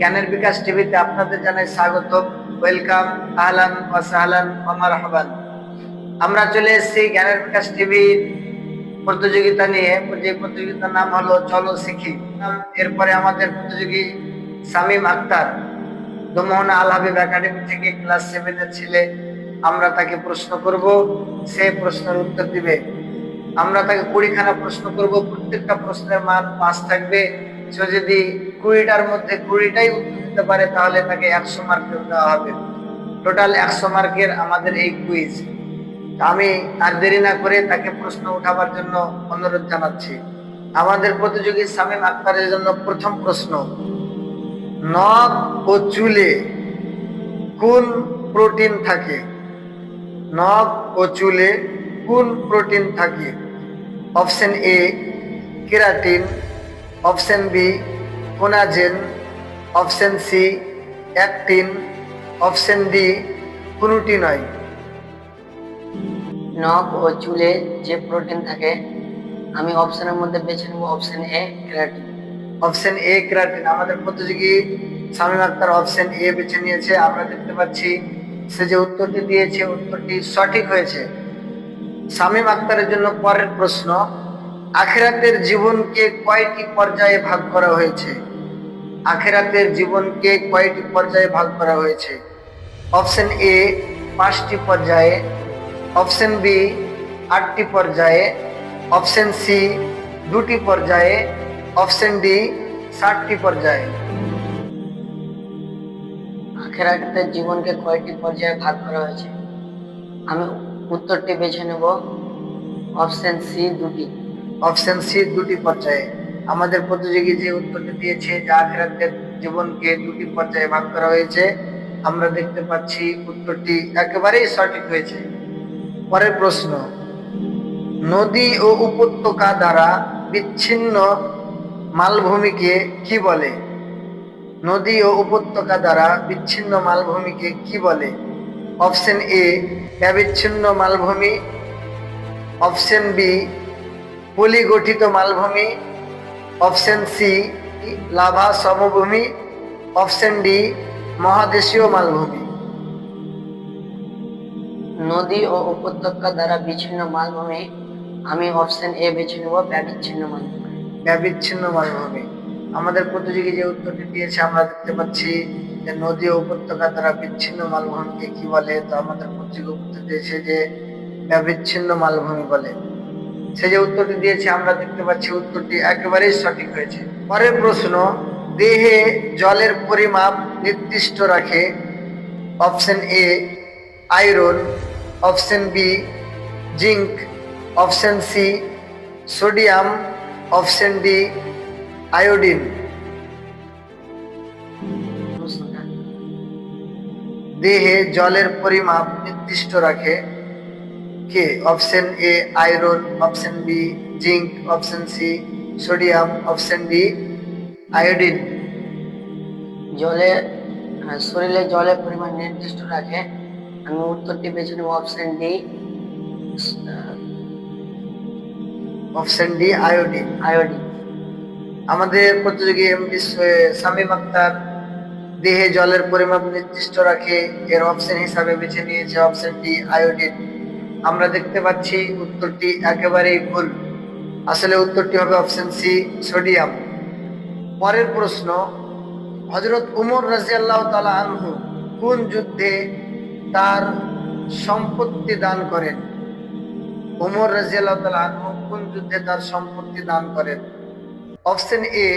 জ্ঞানের বিকাশ টিভিতে আপনাদের জানাই স্বাগত। ওয়েলকাম, আহলান ওয়া সাহলান ওয়া মারহাবান। আমরা চলে এসেছি জ্ঞানের বিকাশ টিভির প্রতিযোগিতা নিয়ে। যে প্রতিযোগিতার নাম হলো চলো শিখি। এরপরে আমাদের প্রতিযোগী সামিম আক্তার, দমোহনা আল হাবিব একাডেমি থেকে ক্লাস সেভেনের ছেলে। আমরা তাকে প্রশ্ন করব, সে প্রশ্নের উত্তর দিবে। আমরা তাকে কুড়িখানা প্রশ্ন করব, প্রত্যেকটা প্রশ্নের মান পাঁচ থাকবে। সে যদি কুড়িটার মধ্যে কুড়িটাই উত্তর দিতে পারে, তাহলে তাকে একশো মার্কের দেওয়া হবে। টোটাল একশো মার্কের আমাদের এই কুইজ আমি আর দেরি না করে তাকে প্রশ্ন উঠাবার জন্য অনুরোধ জানাচ্ছি। আমাদের প্রতিযোগী সামিম আক্তারের জন্য প্রথম প্রশ্ন। নখ ও চুলে কোন প্রোটিন থাকে? নখ ও চুলে কোন প্রোটিন থাকে? Option A keratin option B collagen option C actin option D কোনটি নয়। নখ ও চুলে যে প্রোটিন থাকে আমি অপশনের মধ্যে বেছে নেব option A keratin option A keratin আমাদের প্রতিযোগী শামীম আক্তার অপশন এ বেছে নিয়েছে। আমরা দেখতে পাচ্ছি সে যে উত্তরটি দিয়েছে উত্তরটি সঠিক হয়েছে। শামীম আক্তারের জন্য পরের প্রশ্ন আখেরাতের জীবনকে কয়টি পর্যায়ে ভাগ করা হয়েছে? আখেরাতের জীবনকে কয়টি পর্যায়ে ভাগ করা হয়েছে? অপশন এ পাঁচটি পর্যায়ে। অপশন বি আটটি পর্যায়ে। অপশন সি দুটি পর্যায়ে। অপশন ডি ষাটটি পর্যায়ে। আখেরাতের জীবনকে কয়টি পর্যায়ে ভাগ করা হয়েছে? আমি উত্তরটি বেছে নেব। অপশন সি দুটি। অপশন সি দুটি পর্যায়ে। আমাদের প্রতিযোগী যে উত্তরটি দিয়েছে, যা আখেরাতের জীবনকে দুটি পর্যায়ে ভাগ করা হয়েছে, আমরা দেখতে পাচ্ছি উত্তরটি একেবারেই সঠিক হয়েছে। পরের প্রশ্ন, নদী ও উপত্যকা দ্বারা বিচ্ছিন্ন মালভূমিকে কি বলে? নদী ও উপত্যকা দ্বারা বিচ্ছিন্ন মালভূমিকে কি বলে? অপশন এ ব্যবিচ্ছিন্ন মালভূমি। অপশন বি পলিগঠিত মালভূমি। অপশন সি লাভা সমভূমি। অপশন ডি মহাদেশীয় মালভূমি। নদী ও উপত্যকা দ্বারা বিচ্ছিন্ন মালভূমি। আমি অপশন এ বেছে নেব ব্যবিচ্ছিন্ন মালভূমি। ব্যবিচ্ছিন্ন মালভূমি। আমাদের প্রতিযোগী যে উত্তরটি দিয়েছে আমরা দেখতে পাচ্ছি যে নদী ও উপত্যকা দ্বারা বিচ্ছিন্ন মালভূমিকে কি বলে তো আমাদের প্রতিযোগী উত্তর দিয়েছে যে ব্যবিচ্ছিন্ন মালভূমি বলে। সে যে উত্তরটি দিয়েছে, আমরা দেখতে পাচ্ছি উত্তরটি একেবারেই সঠিক হয়েছে। পরের প্রশ্ন, দেহে জলের পরিমাপ নির্দিষ্ট রাখে, option A, iron, option B, zinc, option C, sodium, option D, iodine. দেহে জলের পরিমাপ নির্দিষ্ট রাখে কে option A iron option B zinc option C sodium option D iodine জলে শরীরে জলের পরিমাণ নির্দিষ্ট রাখে। আমি উত্তরটি বেছে নেব option D option D iodine iodine আমাদের প্রতিযোগী এমডি শামীম আক্তার দেহে জলের পরিমাপ নির্দিষ্ট রাখে। এর অপশন হিসাবে বেছে নিয়েছে অপশন ডি আয়োডিন আমরা দেখতে পাচ্ছি উত্তরটি একেবারেই ভুল। আসলে উত্তরটি হবে অপশন সি, সোডিয়াম। পরের প্রশ্ন হজরত উমর রাজিয়াল্লাহ তালা আনহু কোন যুদ্ধে তার সম্পত্তি দান করেন? উমর রাজিয়াল্লাহ তালা আনহু কোন যুদ্ধে তার সম্পত্তি দান করেন? অপশন এ,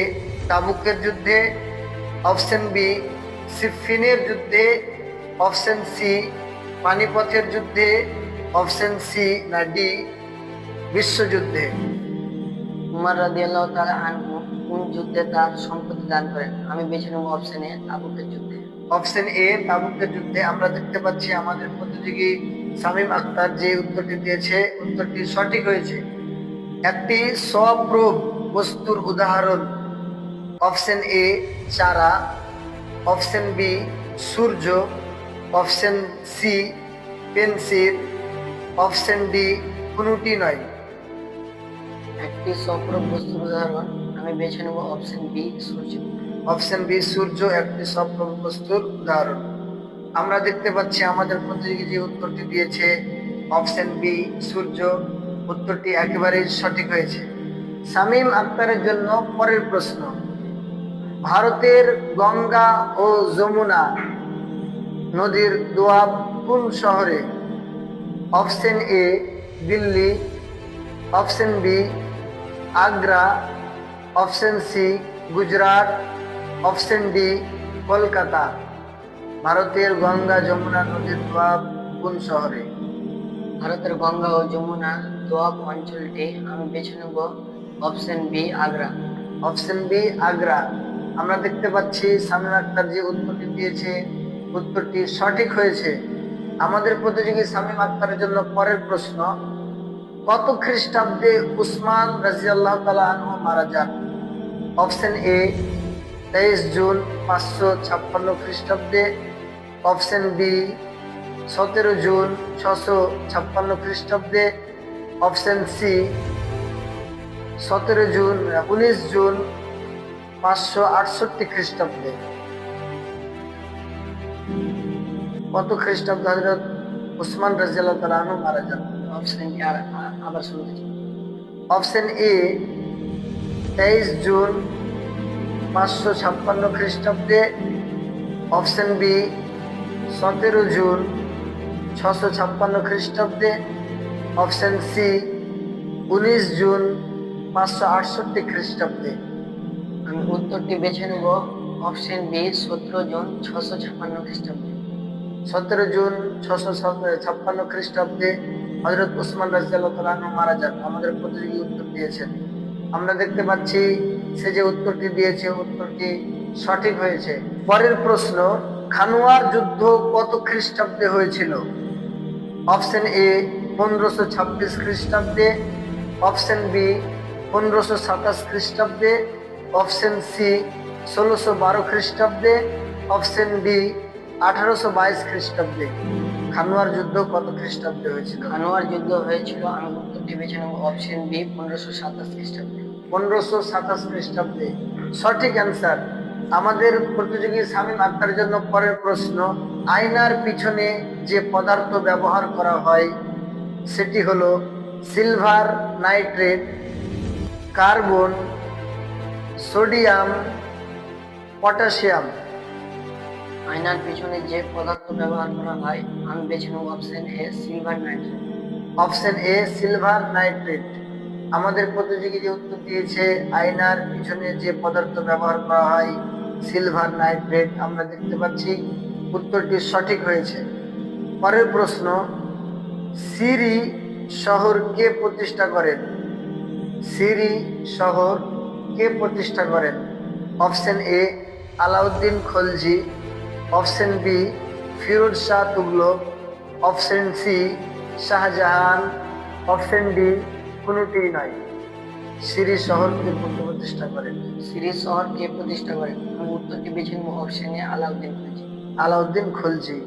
তাবুকের যুদ্ধে। অপশন বি সিফিনের যুদ্ধে। অপশন সি, পানিপথের যুদ্ধে। অপশন সি না ডি বিশ্বযুদ্ধে। উমর রাদিয়াল্লাহু তাআলা আনহু কোন যুদ্ধে তার সম্পত্তি দান করেন। আমি বেছে নেব অপশন এ, তাবুকের যুদ্ধে। অপশন এ, তাবুকের যুদ্ধে আমরা দেখতে পাচ্ছি আমাদের প্রতিযোগী শামীম আক্তার যে উত্তরটি দিয়েছে, উত্তরটি সঠিক হয়েছে। একটি স্বপ্রভ বস্তুর উদাহরণ, অপশন এ চারা, অপশন বি সূর্য, option C pencil option D, কোনটি নয়। একটি সক্র বস্তুর উদাহরণ আমি বেছে নেব অপশন বি সূর্য। অপশন বি সূর্য, একটি সপ্তম বস্তুর উদাহরণ। আমরা দেখতে পাচ্ছি আমাদের প্রতিযোগী যে উত্তরটি দিয়েছে, অপশন বি, সূর্য। উত্তরটি একেবারেই সঠিক হয়েছে। শামীম আক্তারের জন্য পরের প্রশ্ন। ভারতের গঙ্গা ও যমুনা নদীর দোয়াব কোন শহরে? Option A Delhi, option B Agra, option C Gujarat, option D Kolkata. ভারতের গঙ্গা, যমুনা নদীর দোয়াব কোন শহরে? ভারতের গঙ্গা ও যমুনা দোয়াব অঞ্চলটি আমি বেছে নেব option B Agra. Option B Agra, আমরা দেখতে পাচ্ছি সামিম আক্তার যে উত্তরটি দিয়েছে, উত্তরটি সঠিক হয়েছে। আমাদের প্রতিযোগী সামিম আক্তারের জন্য পরের প্রশ্ন, কত খ্রিস্টাব্দে উসমান রাজিয়াল্লাহ তালা মারা যান? অপশন এ, তেইশ জুন পাঁচশো ছাপ্পান্ন খ্রিস্টাব্দে। অপশন বি, সতেরো জুন ছশো ছাপ্পান্ন খ্রিস্টাব্দে। অপশন সি, সতেরো জুন উনিশ জুন পাঁচশো আটষট্টি খ্রিস্টাব্দে। কত খ্রিস্টাব্দে হজরত উসমান রাজিয়াল্লাহ তাআলা মারা যান। অপশন আর আবার চাই অপশন এ, তেইশ জুন পাঁচশো ছাপ্পান্ন খ্রিস্টাব্দে। অপশন বি, সতেরো জুন ছশো ছাপ্পান্ন খ্রিস্টাব্দে। অপশন সি, উনিশ জুন পাঁচশো আটষট্টি খ্রিস্টাব্দে। আমি উত্তরটি বেছে নেব। অপশন বি, সতেরো জুন ছশো ছাপ্পান্ন খ্রিস্টাব্দে। সতেরো জুন ছশো ছাপ্পান্ন খ্রিস্টাব্দে হজরত উসমান রাজিয়াল্লাহ তাআলা মারা যান। আমাদের প্রতিযোগী উত্তর দিয়েছেন। আমরা দেখতে পাচ্ছি সে যে উত্তরটি দিয়েছে, উত্তরটি সঠিক হয়েছে। পরের প্রশ্ন, খানুয়ার যুদ্ধ কত খ্রিস্টাব্দে হয়েছিল? অপশন এ, পনেরোশো ছাব্বিশ খ্রিস্টাব্দে। অপশন বি, পনেরোশো সাতাশ খ্রিস্টাব্দে। অপশন সি, ষোলোশো বারো খ্রিস্টাব্দে। অপশন ডি আঠারোশো বাইশ খ্রিস্টাব্দে খানোয়ার যুদ্ধ কত খ্রিস্টাব্দে হয়েছিল? খানোয়ার যুদ্ধ হয়েছিল আমি উত্তরটি বেছে নেব অপশন বি পনেরোশো সাতাশ খ্রিস্টাব্দে। পনেরোশো সাতাশ খ্রিস্টাব্দে। সঠিক অ্যান্সার আমাদের প্রতিযোগী শামীম আক্তারের জন্য পরের প্রশ্ন আয়নার পিছনে যে পদার্থ ব্যবহার করা হয় সেটি হলো silver nitrate carbon sodium potassium আয়নার পিছনে যে পদার্থ ব্যবহার করা হয়, আমি বেছে নেব option A silver nitrate option A silver nitrate আমাদের প্রতিযোগী যে উত্তর দিয়েছে, আয়নার পিছনে যে পদার্থ ব্যবহার করা হয় সিলভার নাইট্রেট আমরা দেখতে পাচ্ছি। উত্তরটি সঠিক হয়েছে। পরের প্রশ্ন সিরি শহর কে প্রতিষ্ঠা করেন? সিরি শহর কে প্রতিষ্ঠা করেন? Option A Alauddin Khalji. Option B Firoz Shah Tughlaq. Option C Shahjahan. Option D কোনোটিই নয়। সিরি শহর কে প্রতিষ্ঠা করেন সিরিজ শহর কে প্রতিষ্ঠা করেন উত্তরটি বেছে নেব অপশন আলাউদ্দিন খলজি। আলাউদ্দিন খলজি।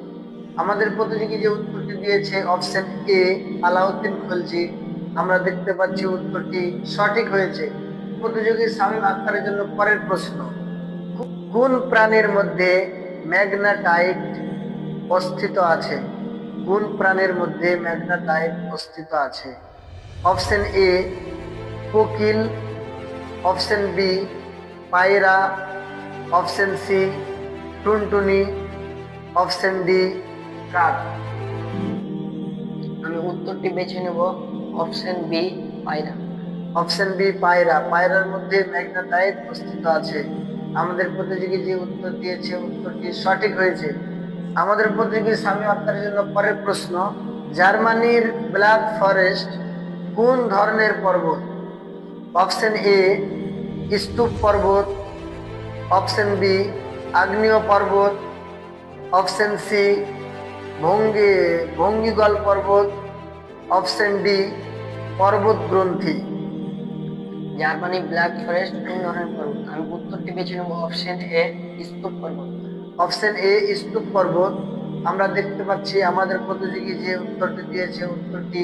আমাদের প্রতিযোগী যে উত্তরটি দিয়েছে অপশন এ আলাউদ্দিন খলজি। আমরা দেখতে পাচ্ছি উত্তরটি সঠিক হয়েছে। প্রতিযোগী শামীম আক্তারের জন্য পরের প্রশ্ন। কোন প্রাণীর মধ্যে ম্যাগনাটাইট অস্থিত আছে। কোন প্রাণের মধ্যে ম্যাগনাটাইট অস্থিত আছে? অপশন এ কোকিল। অপশন বি পায়রা। অপশন সি টুনটুনি। অপশন ডি কাক। আমি উত্তরটি বেছে নেব। অপশন বি পায়রা। অপশন বি পায়রা। পায়রার মধ্যে ম্যাগনাটাইট অস্তিত্ব আছে। আমাদের প্রতিযোগী যে উত্তর দিয়েছে, উত্তরটি সঠিক হয়েছে। আমাদের প্রতিযোগী স্বামী আক্তারের জন্য পরের প্রশ্ন, জার্মানির ব্ল্যাক ফরেস্ট কোন ধরনের পর্বত? অপশন এ, স্তূপ পর্বত। অপশন বি, আগ্নেয় পর্বত। অপশন সি, ভঙ্গি, ভঙ্গিগল পর্বত। অপশন ডি, পর্বত গ্রন্থি। জার্মানি, ব্ল্যাক ফরেস্ট কোন ধরনের পর্বত। আমি উত্তরটি বেছে নেব অপশন এ, স্তূপ পর্বত। অপশন এ, স্তূপ পর্বত, আমরা দেখতে পাচ্ছি আমাদের প্রতিযোগী যে উত্তরটি দিয়েছে, উত্তরটি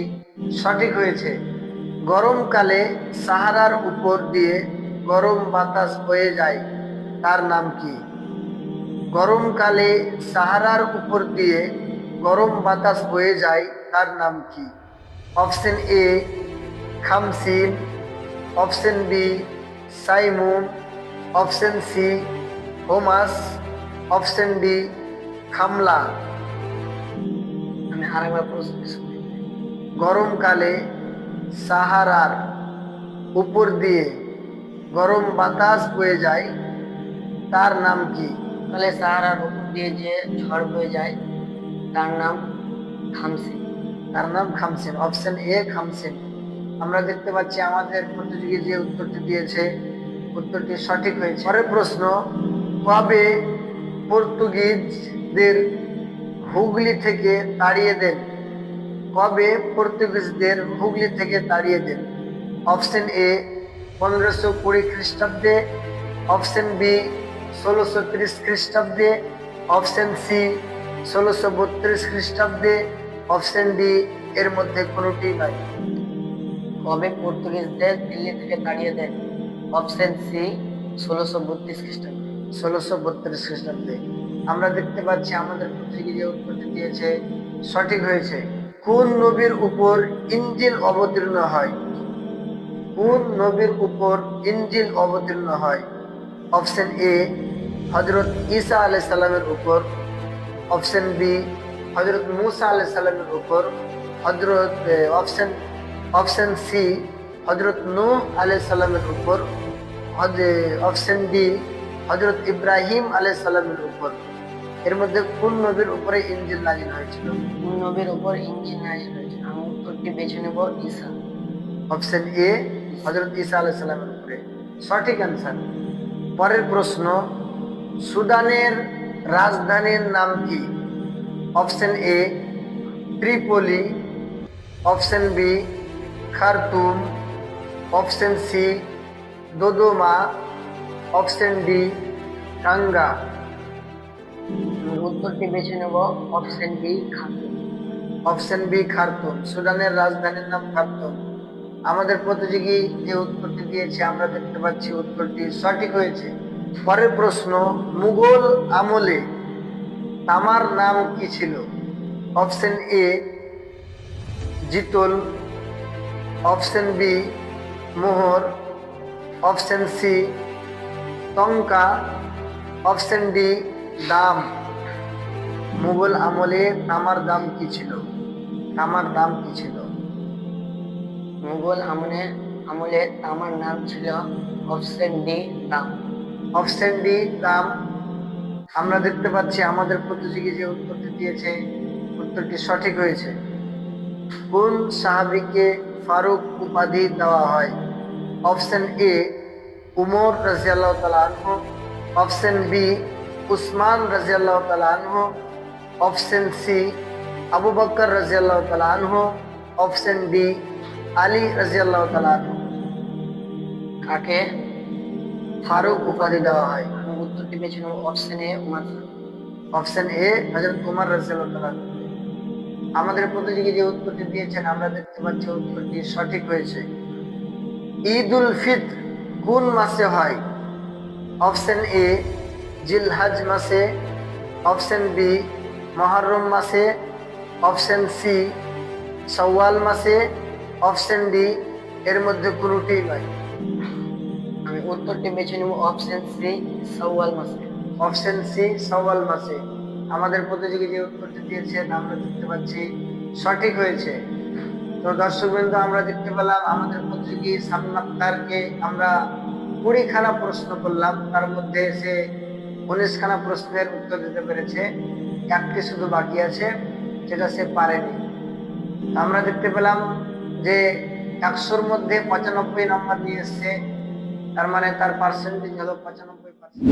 সঠিক হয়েছে। গরমকালে সাহারার উপর দিয়ে গরম বাতাস বয়ে যায়, তার নাম কি? গরমকালে সাহারার উপর দিয়ে গরম বাতাস বয়ে যায়, তার নাম কি? Option A, khamsin option B simoom option C হোমাস option D খামলা আমি আরেকবার প্রশ্ন শুনি গরমকালে সাহারার উপর দিয়ে গরম বাতাস বয়ে যায় তার নাম কি তাহলে সাহারার উপর দিয়ে যে ঝড় বয়ে যায় তার নাম খামসি তার নাম খামসিন অপশন এ খামসিন আমরা দেখতে পাচ্ছি আমাদের প্রতিযোগী যে উত্তরটি দিয়েছে, উত্তরটি সঠিক হয়েছে। পরের প্রশ্ন, কবে পর্তুগিজদের হুগলি থেকে তাড়িয়ে দেন? কবে পর্তুগিজদের হুগলি থেকে তাড়িয়ে দেন? অপশন এ, পনেরোশো কুড়ি খ্রিস্টাব্দে। অপশন বি, ষোলোশো ত্রিশ খ্রিস্টাব্দে। অপশন সি, ষোলোশো বত্রিশ খ্রিস্টাব্দে। অপশন ডি, এর মধ্যে কোনোটি নয় কবে পর্তুগিজদের দিল্লি থেকে তাড়িয়ে দেন অপশন সি ষোলোশো বত্রিশ খ্রিস্টাব্দে। ষোলোশো বত্রিশ খ্রিস্টাব্দে। আমরা দেখতে পাচ্ছি আমাদের যে উত্তরটি দিয়েছে, সঠিক হয়েছে। কোন নবীর উপর ইঞ্জিল অবতীর্ণ হয়? কোন নবীর উপর ইঞ্জিল অবতীর্ণ হয়? অপশন এ হজরত ঈসা আলাই সাল্লামের উপর। অপশন বি হজরত মুসা আলাই সাল্লামের উপর। হজরত অপশন অপশন সি হজরত নূহ আলাই সাল্লামের উপর অপশন ডি হজরত ইব্রাহিম আলাই সাল্লামের উপর। এর মধ্যে কোন নবীর উপরে ইঞ্জিল নাজিল হয়েছিল? কোন নবীর উপর ইঞ্জিন নাজিল হয়েছে আমি উত্তরটি বেছে নেব ঈসা। অপশন এ হজরত ঈসা আলাই সাল্লামের উপরে। সঠিক অ্যান্সার পরের প্রশ্ন সুদানের রাজধানীর নাম কি? Option A Tripoli. Option B Khartoum, option C, Dodoma, option D, Tanga. উত্তরটি বেছে নেব, option B Khartoum option B, Khartoum. সুদানের রাজধানীর নাম খার্তুম। আমাদের প্রতিযোগী যে উত্তরটি দিয়েছে, আমরা দেখতে পাচ্ছি উত্তরটি সঠিক হয়েছে। পরের প্রশ্ন, মুঘল আমলে তামার নাম কি ছিল? Option A, jital option B, mohur, option C, tanka, option D, dam. Mughal আমলে তামার দাম কি ছিল? তামার দাম কি ছিল? মুঘল আমলে আমলে তামার নাম ছিল অপশন ডি, দাম। অপশন ডি, দাম। আমরা দেখতে পাচ্ছি আমাদের প্রতিযোগী যে উত্তরটি দিয়েছে, উত্তরটি সঠিক হয়েছে। কোন সাহাবিকে ফারুক উপাধি দেওয়া হয়। অপশন এ উমর রাজিয়াল্লাহ তালা আনহু। অপশন বি উসমান রাজিয়াল্লাহ তালা আনহু। অপশন সি আবু বকর রাজিয়াল্লাহ তালা আনহু। অপশন ডি আলী রাজিয়াল্লাহ তালা আনহু। কাকে? ফারুক উপাধি দেওয়া হয়। আমি উত্তরটি বেছে নেব option A Umar. Faruq. Option A হজরত কুমার রাজিয়াল্লাহ আমাদের প্রতিযোগী যে উত্তরটি দিয়েছেন, আমরা দেখতে পাচ্ছি উত্তরটি সঠিক হয়েছে। ঈদ উল ফিত্র কোন মাসে হয়? অপশন এ জিলহাজ মাসে। অপশন বি মহরম মাসে। অপশন সি সওয়াল মাসে। অপশন ডি এর মধ্যে কোনোটি নয়। আমি উত্তরটি বেছে নেব, অপশন সি সওয়াল মাসে। অপশন সি সওয়াল মাসে। আমাদের প্রতিযোগী যে উত্তরটি দিয়েছেন আমরা দেখতে পাচ্ছি সঠিক হয়েছে। তো দর্শক দর্শকবৃন্দ, আমরা দেখতে পেলাম আমাদের প্রতিযোগী সামনাক্তারকে আমরা কুড়িখানা প্রশ্ন করলাম। তার মধ্যে সে উনিশখানা প্রশ্নের উত্তর দিতে পেরেছে। একটি শুধু বাকি আছে, যেটা সে পারেনি। আমরা দেখতে পেলাম যে একশোর মধ্যে পঁচানব্বই নম্বর নিয়ে এসছে। তার মানে তার পার্সেন্টেজ হলো পঁচানব্বই পার্সেন্ট